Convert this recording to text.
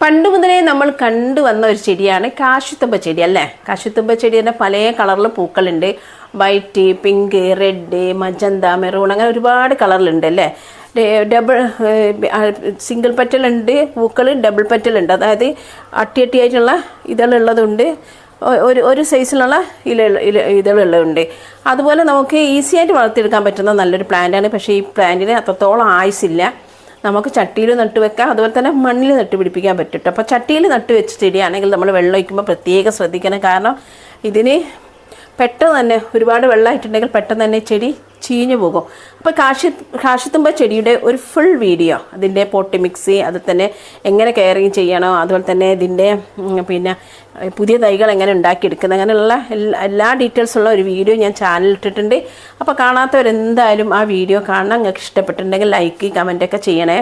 പണ്ട് മുതലേ നമ്മൾ കണ്ടുവന്ന ഒരു ചെടിയാണ് കാശിത്തുമ്പ ചെടി അല്ലേ? കാശിത്തുമ്പ ചെടി തന്നെ പല കളറിൽ പൂക്കളുണ്ട്. White pink red magenta maroon അങ്ങനെ ഒരുപാട് കളറിലുണ്ട് അല്ലേ? ഡബിൾ സിംഗിൾ പറ്റലുണ്ട് പൂക്കൾ ഡബിൾ പറ്റലുണ്ട് അതായത് അട്ടിയട്ടിയായിട്ടുള്ള ഇതളുള്ളതുണ്ട്. ഒരു ഒരു സൈസിലുള്ള ഇല ഇല ഇതളുള്ളതുണ്ട്. അതുപോലെ നമുക്ക് ഈസിയായിട്ട് വളർത്തിയെടുക്കാൻ പറ്റുന്ന നല്ലൊരു പ്ലാന്റാണ് പക്ഷേ ഈ പ്ലാന്റിന് അത്രത്തോളം ആയുസില്ല നമുക്ക് ചട്ടിയിൽ നട്ട് വെക്കാം. അതുപോലെ തന്നെ മണ്ണിൽ നട്ട് പിടിപ്പിക്കാൻ പറ്റും അപ്പോൾ ചട്ടിയിൽ നട്ട് വെച്ച ചെടിയാണെങ്കിൽ നമ്മൾ വെള്ളം ഒഴിക്കുമ്പോൾ പ്രത്യേകം ശ്രദ്ധിക്കണം. കാരണം ഇതിന് പെട്ടെന്ന് തന്നെ ഒരുപാട് വെള്ളമായിട്ടുണ്ടെങ്കിൽ പെട്ടെന്ന് തന്നെ ചെടി ചീഞ്ഞു പോകും. അപ്പോൾ കാശി കാശിത്തുമ്പ ചെടിയുടെ ഒരു ഫുൾ വീഡിയോ അതിന്റെ പോട്ടി മിക്സി അത് തന്നെ എങ്ങനെ കെയറിങ് ചെയ്യണോ അതുപോലെ തന്നെ ഇതിന്റെ പിന്നെ പുതിയ തൈകൾ എങ്ങനെ ഉണ്ടാക്കിയെടുക്കുന്നത് അങ്ങനെയുള്ള എല്ലാ എല്ലാ ഡീറ്റെയിൽസുള്ള ഒരു വീഡിയോ ഞാൻ ചാനലിൽ ഇട്ടിട്ടുണ്ട്. അപ്പോൾ കാണാത്തവരെന്തായാലും ആ വീഡിയോ കാണണം. നിങ്ങൾക്ക് ഇഷ്ടപ്പെട്ടിട്ടുണ്ടെങ്കിൽ ലൈക്ക് കമന്റൊക്കെ ചെയ്യണേ.